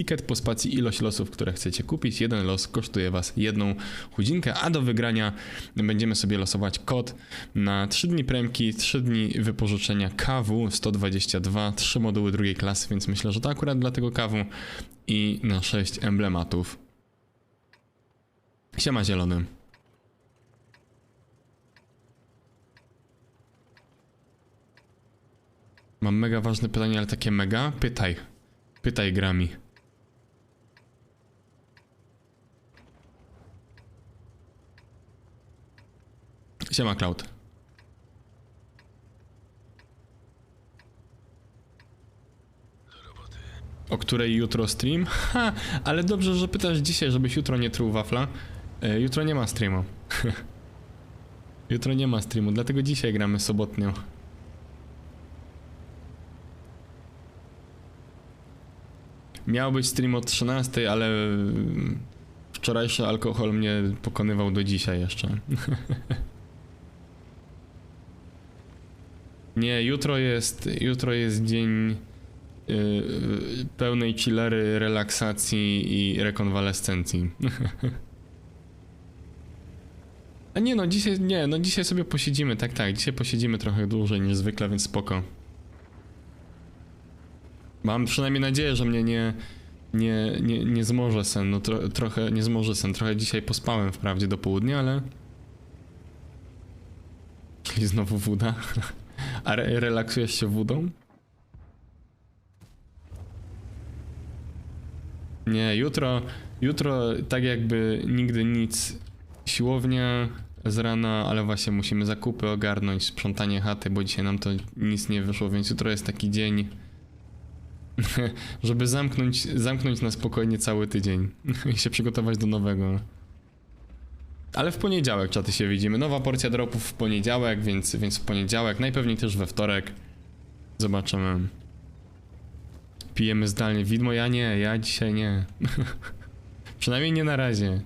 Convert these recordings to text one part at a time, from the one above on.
ticket po spacji ilość losów, które chcecie kupić. Jeden los kosztuje was jedną chudzinkę, a do wygrania będziemy sobie losować kod na 3 dni premki, 3 dni wypożyczenia kawu 122, 3 moduły drugiej klasy, więc myślę, że to akurat dla tego kawu i na 6 emblematów. Siema zielony. Mam mega ważne pytanie, ale takie mega? Pytaj. Pytaj grami. Siema Cloud. O której jutro stream? Ha, ale dobrze, że pytasz dzisiaj, żebyś jutro nie truł wafla. E, jutro nie ma streamu. jutro nie ma streamu, dlatego dzisiaj gramy sobotnią. Miał być stream o 13, ale mm, wczorajszy alkohol mnie pokonywał do dzisiaj jeszcze. Nie, jutro jest, jutro jest dzień yy, pełnej chillery, relaksacji i rekonwalescencji. A nie no, dzisiaj, nie, no dzisiaj sobie posiedzimy, tak, tak, dzisiaj posiedzimy trochę dłużej niż zwykle, więc spoko. Mam przynajmniej nadzieję, że mnie nie, nie, nie, nie zmoże sen, no tro, trochę, nie zmoże sen, trochę dzisiaj pospałem wprawdzie do południa, ale... Czyli znowu woda. A re relaksujesz się wodą? Nie, jutro, jutro tak jakby nigdy nic. Siłownia z rana, ale właśnie musimy zakupy ogarnąć, sprzątanie chaty, bo dzisiaj nam to nic nie wyszło, więc jutro jest taki dzień, żeby zamknąć, zamknąć na spokojnie cały tydzień i się przygotować do nowego. Ale w poniedziałek czaty się widzimy. Nowa porcja dropów w poniedziałek, więc, więc w poniedziałek, najpewniej też we wtorek. Zobaczymy. Pijemy zdalnie. Widmo ja nie, ja dzisiaj nie. Przynajmniej nie na razie.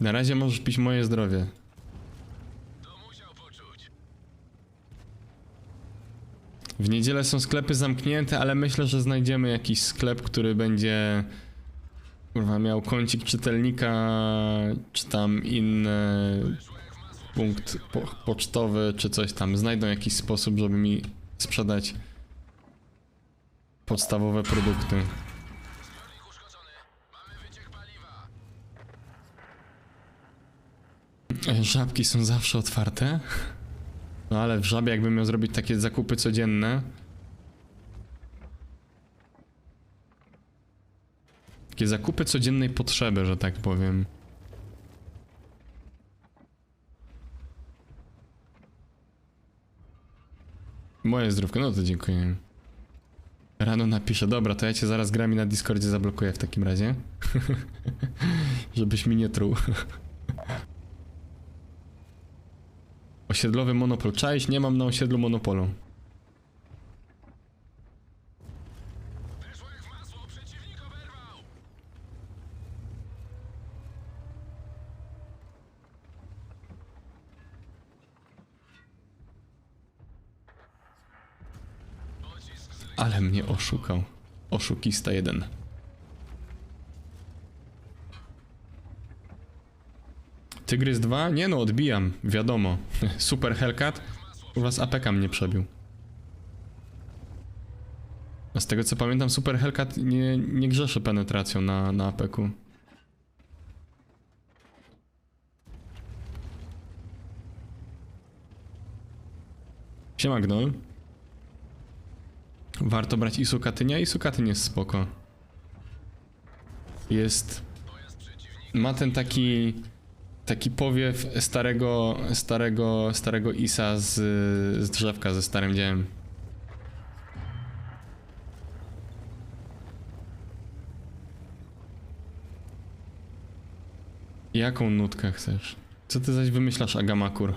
Na razie możesz pić moje zdrowie. W niedzielę są sklepy zamknięte, ale myślę, że znajdziemy jakiś sklep, który będzie kurwa, miał kącik czytelnika, czy tam inny punkt po pocztowy, czy coś tam. Znajdą jakiś sposób, żeby mi sprzedać podstawowe produkty. Żabki są zawsze otwarte. No ale w żabie jakbym miał zrobić takie zakupy codzienne. Takie zakupy codziennej potrzeby, że tak powiem. Moje zdrówko, no to dziękuję. Rano napiszę, dobra, to ja cię zaraz grami na Discordzie zablokuję w takim razie. Żebyś mi nie truł. Osiedlowy monopol. Czaić nie mam na osiedlu monopolu. Ale mnie oszukał. Oszukista jeden. Tygrys 2? Nie no, odbijam, wiadomo. Super Hellcat? U was APK mnie przebił. A z tego co pamiętam, Super Hellcat nie, nie grzeszy penetracją na, na APK-u. Siema Gnol. Warto brać Isu Katynia? Isu Katyn jest spoko. Jest... Ma ten taki taki powiew starego, starego, starego Isa z, z drzewka ze starym dziełem. Jaką nutkę chcesz? Co ty zaś wymyślasz, Agamakur?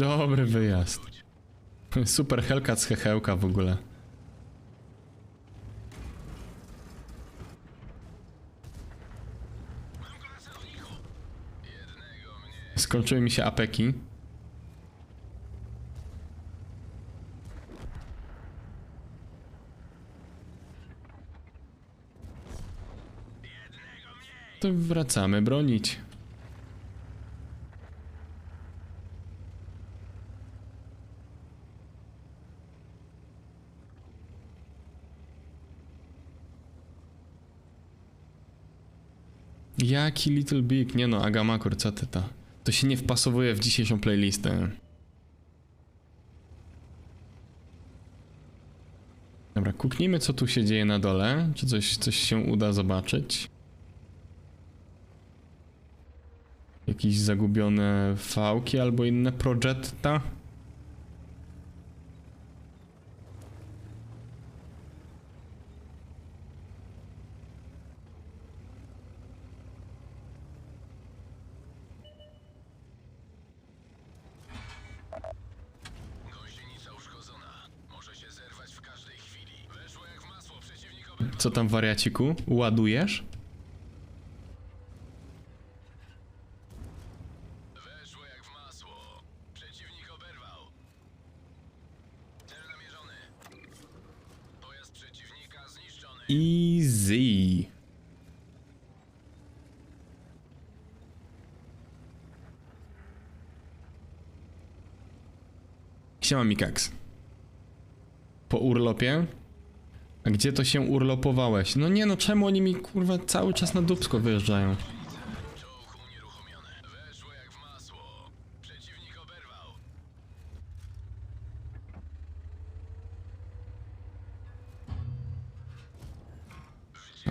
Dobry wyjazd. Super Hellcat z hechełka w ogóle. Skończyły mi się apeki. To wracamy bronić. Jaki Little Big? Nie no, Agamakur, co ty to? To się nie wpasowuje w dzisiejszą playlistę. Dobra, kuknijmy co tu się dzieje na dole. Czy coś, coś się uda zobaczyć? Jakieś zagubione fałki albo inne projetta? Gąsienica uszkodzona. Może się zerwać w każdej chwili. Weszło jak w masło przeciwnik Co tam wariaciku? Ładujesz? Weszło jak w masło. Przeciwnik oberwał. Cel namierzony. Pojazd przeciwnika zniszczony. Easy. Siema Mikax. Po urlopie? A gdzie to się urlopowałeś? No nie no, czemu oni mi kurwa cały czas na dupsko wyjeżdżają?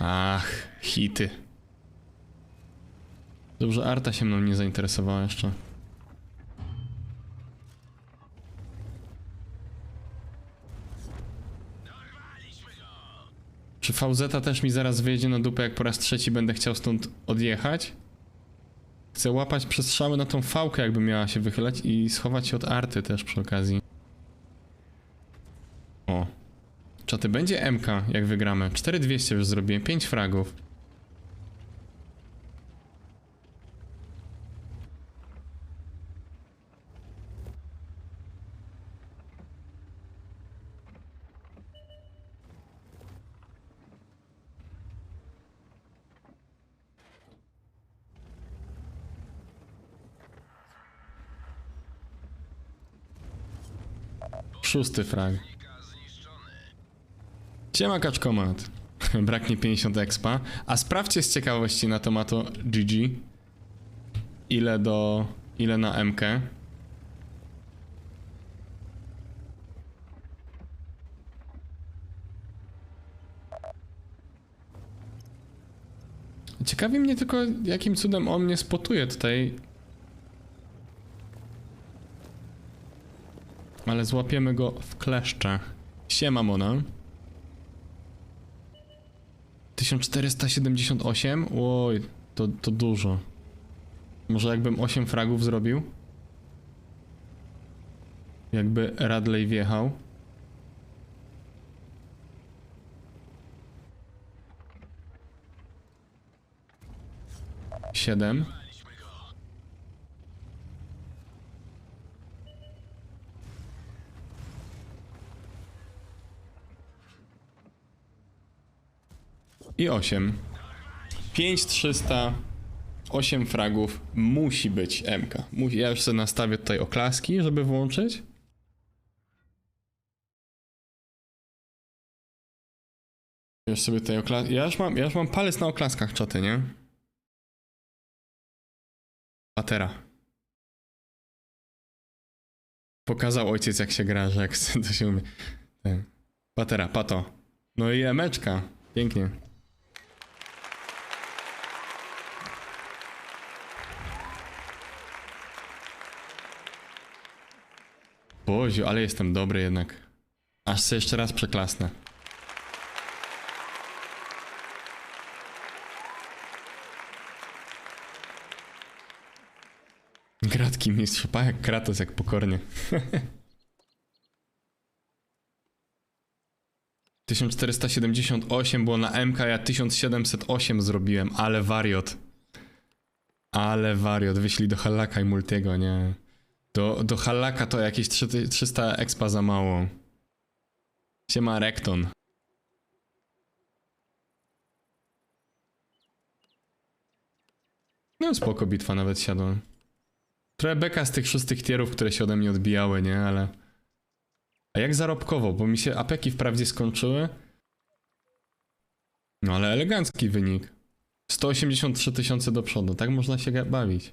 Ach, hity. Dobrze, Arta się mną nie zainteresowała jeszcze. Dorwaliśmy go! Czy VZ też mi zaraz wyjedzie na dupę, jak po raz trzeci będę chciał stąd odjechać? Chcę łapać przestrzały na tą fałkę, jakby miała się wychylać i schować się od arty też przy okazji. O. Czaty, będzie MK, jak wygramy. 4200 już zrobiłem, 5 fragów. Szósty frag. Siema kaczkomat. Braknie 50 expa. A sprawdźcie z ciekawości na tomato GG. Ile do... Ile na MK? Ciekawi mnie tylko, jakim cudem on mnie spotuje tutaj. Ale złapiemy go w kleszcze. Siema, Mona. 1478? Oj, to, to dużo. Może jakbym 8 fragów zrobił? Jakby Radley wjechał? Siedem. Dorwaliśmy go. I 8. 5300. 8 fragów. Musi być MK. Musi, ja już sobie nastawię tutaj oklaski, żeby włączyć. Już sobie tutaj oklas... Ja już mam, ja już mam palec na oklaskach czaty, nie? Patera. Pokazał ojciec jak się gra, że jak to się umie. Patera, pato. No i emeczka. Pięknie. Boziu, ale jestem dobry jednak. Aż sobie jeszcze raz przeklasnę. Gratki mistrz, pa jak Kratos, jak pokornie. 1478 było na MK, ja 1708 zrobiłem, ale wariot. Ale wariot, wyślij do Halaka i Multiego, nie. Do, do Halaka to jakieś 3 300 expa za mało. Siema Rekton. No spoko bitwa nawet siadła. Trochę beka z tych szóstych tierów, które się ode mnie odbijały, nie? Ale... A jak zarobkowo? Bo mi się apeki wprawdzie skończyły. No ale elegancki wynik. 183 tysiące do przodu, tak można się bawić.